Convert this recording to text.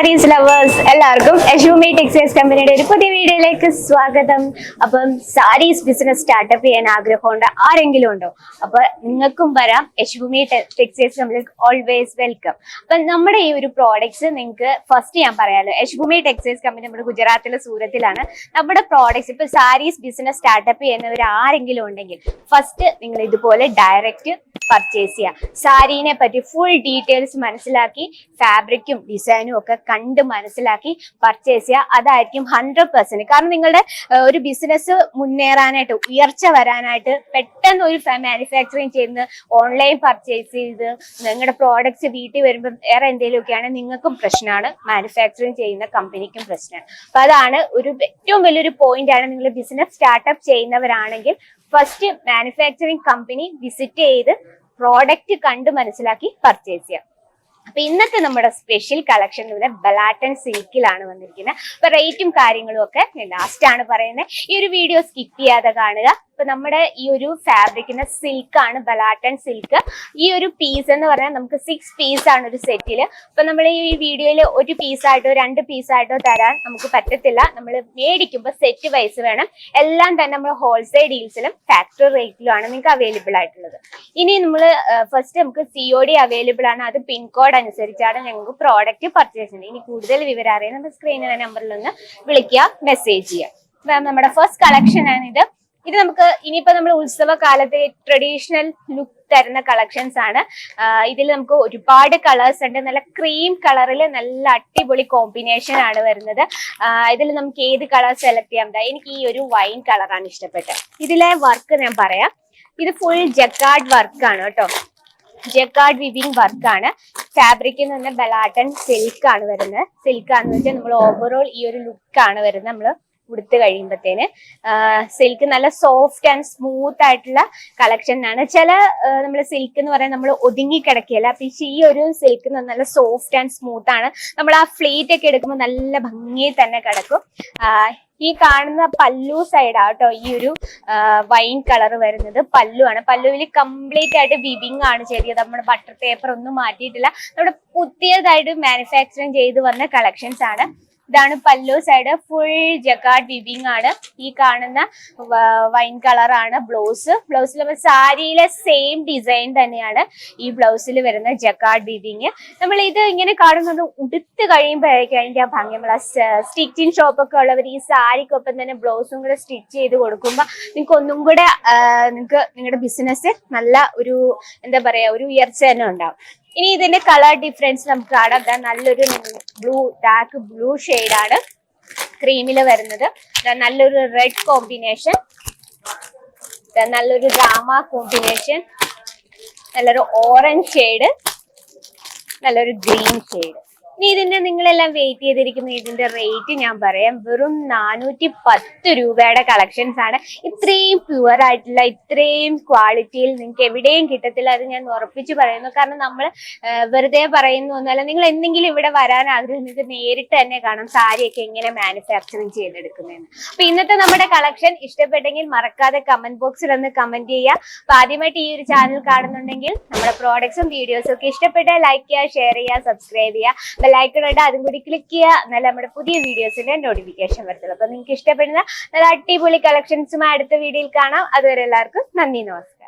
Saris lovers എല്ലാവർക്കും യശുമി textiles കമ്പനിയുടെ ഒരു പുതിയ വീഡിയോയിലേക്ക് സ്വാഗതം. അപ്പം സാരീസ് ബിസിനസ് സ്റ്റാർട്ടപ്പ് ചെയ്യാൻ ആഗ്രഹമുണ്ട് ആരെങ്കിലും ഉണ്ടോ? അപ്പൊ നിങ്ങൾക്കും വരാം യശുമി ടെക്സ്റ്റൈൽസ് കമ്പനിക്ക് ഓൾവേസ് വെൽക്കം അപ്പൊ നമ്മുടെ ഈ ഒരു പ്രോഡക്ട്സ് നിങ്ങൾക്ക് ഫസ്റ്റ് ഞാൻ പറയാലോ യശുഭൂമി ടെക്സ്റ്റൈൽസ് കമ്പനി നമ്മുടെ ഗുജറാത്തിലെ സൂരത്തിലാണ് നമ്മുടെ പ്രോഡക്ട്സ് ഇപ്പൊ സാരീസ് ബിസിനസ് സ്റ്റാർട്ടപ്പ് ചെയ്യുന്നവർ ആരെങ്കിലും ഉണ്ടെങ്കിൽ ഫസ്റ്റ് നിങ്ങൾ ഇതുപോലെ ഡയറക്റ്റ് പർച്ചേസ് ചെയ്യുക സാരീനെ പറ്റി ഫുൾ ഡീറ്റെയിൽസ് മനസ്സിലാക്കി ഫാബ്രിക്കും ഡിസൈനും ഒക്കെ കണ്ട് മനസ്സിലാക്കി പർച്ചേസ് ചെയ്യുക അതായിരിക്കും ഹൺഡ്രഡ് പെർസെന്റ് കാരണം നിങ്ങളുടെ ഒരു ബിസിനസ് മുന്നേറാനായിട്ട് ഉയർച്ച വരാനായിട്ട് പെട്ടെന്ന് ഒരു മാനുഫാക്ചറിങ് ചെയ്യുന്ന ഓൺലൈൻ പർച്ചേസ് ചെയ്ത് നിങ്ങളുടെ പ്രോഡക്റ്റ്സ് വീട്ടിൽ വരുമ്പോൾ വേറെ എന്തെങ്കിലുമൊക്കെയാണ് നിങ്ങൾക്കും പ്രശ്നമാണ്. മാനുഫാക്ചറിങ് ചെയ്യുന്ന കമ്പനിക്കും പ്രശ്നമാണ്. അപ്പൊ അതാണ് ഒരു ഏറ്റവും വലിയൊരു പോയിന്റ് ആണ് നിങ്ങൾ ബിസിനസ് സ്റ്റാർട്ടപ്പ് ചെയ്യുന്നവരാണെങ്കിൽ ഫസ്റ്റ് മാനുഫാക്ചറിങ് കമ്പനി വിസിറ്റ് ചെയ്ത് പ്രോഡക്റ്റ് കണ്ട് മനസ്സിലാക്കി പർച്ചേസ് ചെയ്യാം. അപ്പൊ ഇന്നത്തെ നമ്മുടെ സ്പെഷ്യൽ കളക്ഷൻ ഇവിടെ ബലാറ്റൻ സിൽക്കിലാണ് വന്നിരിക്കുന്നത്. അപ്പൊ റേറ്റും കാര്യങ്ങളും ഒക്കെ ലാസ്റ്റ് ആണ് പറയുന്നത് ഈ ഒരു വീഡിയോ സ്കിപ്പ് ചെയ്യാതെ കാണുക. അപ്പൊ നമ്മുടെ ഈ ഒരു ഫാബ്രിക്കിന്റെ സിൽക്ക് ആണ് ബലാറ്റൻ സിൽക്ക് ഈ ഒരു പീസ് എന്ന് പറഞ്ഞാൽ നമുക്ക് സിക്സ് പീസ് ആണ് ഒരു സെറ്റിൽ അപ്പൊ നമ്മൾ ഈ വീഡിയോയിൽ ഒരു പീസായിട്ടോ രണ്ട് പീസായിട്ടോ തരാൻ നമുക്ക് പറ്റത്തില്ല. നമ്മൾ മേടിക്കുമ്പോൾ സെറ്റ് വൈസ് വേണം. എല്ലാം തന്നെ നമ്മൾ ഹോൾസെയിൽ ഡീൽസിലും ഫാക്ടറി റേറ്റിലുമാണ് നിങ്ങൾക്ക് അവൈലബിൾ ആയിട്ടുള്ളത്. ഇനി നമ്മൾ ഫസ്റ്റ് നമുക്ക് സി അവൈലബിൾ ആണ്. അത് പിൻകോഡ് അനുസരിച്ചാണ് ഞങ്ങൾക്ക് പ്രോഡക്റ്റ് പർച്ചേസ് ചെയ്യുന്നത്. ഇനി കൂടുതൽ വിവരം അറിയാൻ നമ്മുടെ സ്ക്രീനിലെ നമ്പറിൽ ഒന്ന് വിളിക്കുക മെസ്സേജ് ചെയ്യുക. നമ്മുടെ ഫസ്റ്റ് കളക്ഷൻ ആണ് ഇത്. ഇത് നമുക്ക് ഇനിയിപ്പോ നമ്മൾ ഉത്സവ കാലത്തെ ട്രഡീഷണൽ ലുക്ക് തരുന്ന കളക്ഷൻസ് ആണ്. ഇതിൽ നമുക്ക് ഒരുപാട് കളേഴ്സ് ഉണ്ട്. നല്ല ക്രീം കളറിൽ നല്ല അടിപൊളി കോമ്പിനേഷൻ ആണ് വരുന്നത്. ഇതിൽ നമുക്ക് ഏത് കളർ സെലക്ട് ചെയ്യാം? എനിക്ക് ഈ ഒരു വൈൻ കളറാണ് ഇഷ്ടപ്പെട്ടത്. ഇതിലെ വർക്ക് ഞാൻ പറയാം. ഇത് ഫുൾ ജക്കാർഡ് വർക്കാണ് കേട്ടോ. ജക്കാർഡ് വിവിങ് വർക്കാണ് ഫാബ്രിക്കിൽ നിന്ന് ബലാട്ടൺ സിൽക്ക് ആണ് വരുന്നത്. സിൽക്ക് ആണെന്ന് വെച്ചാൽ നമ്മൾ ഓവറോൾ ഈ ഒരു ലുക്കാണ് വരുന്നത് നമ്മൾ ഉടുത്ത് കഴിയുമ്പത്തേന്. സിൽക്ക് നല്ല സോഫ്റ്റ് ആൻഡ് സ്മൂത്ത് ആയിട്ടുള്ള കളക്ഷൻ ആണ്. ചില നമ്മൾ സിൽക്ക് എന്ന് പറയാൻ നമ്മൾ ഒതുങ്ങി കിടക്കുകയല്ല അപ്പൊ ഈ ഒരു സിൽക്ക് നല്ല സോഫ്റ്റ് ആൻഡ് സ്മൂത്ത് ആണ്. നമ്മൾ ആ ഫ്ലീറ്റ് ഒക്കെ എടുക്കുമ്പോൾ നല്ല ഭംഗിയിൽ തന്നെ കിടക്കും. ഈ കാണുന്ന പല്ലു സൈഡാ കേട്ടോ ഈ ഒരു വൈൻ കളർ വരുന്നത് പല്ലു ആണ്. പല്ലുവിൽ കംപ്ലീറ്റ് ആയിട്ട് ബിബിങ് ആണ് ചെയ്തത്. നമ്മുടെ ബട്ടർ പേപ്പർ ഒന്നും മാറ്റിയിട്ടില്ല. നമ്മുടെ പുതിയതായിട്ട് മാനുഫാക്ചറിങ് ചെയ്ത് വന്ന കളക്ഷൻസ് ആണ്. ഇതാണ് പല്ലു സൈഡ് ഫുൾ ജക്കാർഡ് വിവിങ് ആണ്. ഈ കാണുന്ന വൈൻ കളറാണ് ബ്ലൗസ് ബ്ലൗസിൽ നമ്മൾ സാരിയിലെ സെയിം ഡിസൈൻ തന്നെയാണ് ഈ ബ്ലൗസിൽ വരുന്ന ജക്കാർഡ് വിവിങ് നമ്മൾ ഇത് ഇങ്ങനെ കാണുന്നത് ഉടുത്ത് കഴിയുമ്പോഴായിരിക്കും അതിന്റെ ആ ഭംഗി. നമ്മൾ സ്റ്റിച്ചിങ് ഷോപ്പൊക്കെ ഉള്ളവർ ഈ സാരിക്കൊപ്പം തന്നെ ബ്ലൗസും കൂടെ സ്റ്റിച്ച് ചെയ്ത് കൊടുക്കുമ്പോൾ നിങ്ങൾക്ക് ഒന്നും കൂടെ നിങ്ങൾക്ക് നിങ്ങളുടെ ബിസിനസ് നല്ല ഒരു എന്താ പറയാ ഒരു ഉയർച്ച തന്നെ ഉണ്ടാവും. ഇനി ഇതിന്റെ കളർ ഡിഫറൻസ് നമുക്ക് കാണാം. നല്ലൊരു ബ്ലൂ ഡാർക്ക് ബ്ലൂ ആണ് ക്രീമിൽ വരുന്നത്. നല്ലൊരു റെഡ് കോമ്പിനേഷൻ നല്ലൊരു ഡ്രാമ കോമ്പിനേഷൻ നല്ലൊരു ഓറഞ്ച് ഷെയ്ഡ് നല്ലൊരു ഗ്രീൻ ഷെയ്ഡ് ഇനി ഇതിന്റെ നിങ്ങളെല്ലാം വെയിറ്റ് ചെയ്തിരിക്കുന്ന ഇതിന്റെ റേറ്റ് ഞാൻ പറയാം. വെറും നാനൂറ്റി പത്ത് രൂപയുടെ കളക്ഷൻസ് ആണ്. ഇത്രയും പ്യുവർ ആയിട്ടുള്ള ഇത്രയും ക്വാളിറ്റിയിൽ നിങ്ങൾക്ക് എവിടെയും കിട്ടത്തില്ല അത് ഞാൻ ഉറപ്പിച്ച് പറയുന്നു. കാരണം നമ്മൾ വെറുതെ പറയുന്നു എന്നല്ല നിങ്ങൾ എന്തെങ്കിലും ഇവിടെ വരാൻ ആഗ്രഹം നിങ്ങൾക്ക് നേരിട്ട് തന്നെ കാണാം. സാരിയൊക്കെ എങ്ങനെ മാനുഫാക്ചറിങ് ചെയ്തെടുക്കുന്നതെന്ന്. അപ്പൊ ഇന്നത്തെ നമ്മുടെ കളക്ഷൻ ഇഷ്ടപ്പെട്ടെങ്കിൽ മറക്കാതെ കമന്റ് ബോക്സിൽ ഒന്ന് കമന്റ് ചെയ്യുക. അപ്പൊ ആദ്യമായിട്ട് ഈ ഒരു ചാനൽ കാണുന്നുണ്ടെങ്കിൽ നമ്മുടെ പ്രോഡക്ട്സും വീഡിയോസും ഒക്കെ ഇഷ്ടപ്പെട്ടാൽ ലൈക്ക് ചെയ്യുക ഷെയർ ചെയ്യുക സബ്സ്ക്രൈബ് ചെയ്യുക. ബെല്ലൈക്കൺ ഇടുക അതും കൂടി ക്ലിക്ക് ചെയ്യുക. എന്നാൽ നമ്മുടെ പുതിയ വീഡിയോസിന്റെ നോട്ടിഫിക്കേഷൻ വരത്തുള്ളൂ. അപ്പൊ നിങ്ങൾക്ക് ഇഷ്ടപ്പെടുന്ന നല്ല അടിപൊളി കളക്ഷൻസുമായി അടുത്ത വീഡിയോയിൽ കാണാം. അതുവരെ എല്ലാവർക്കും നന്ദി നമസ്കാരം.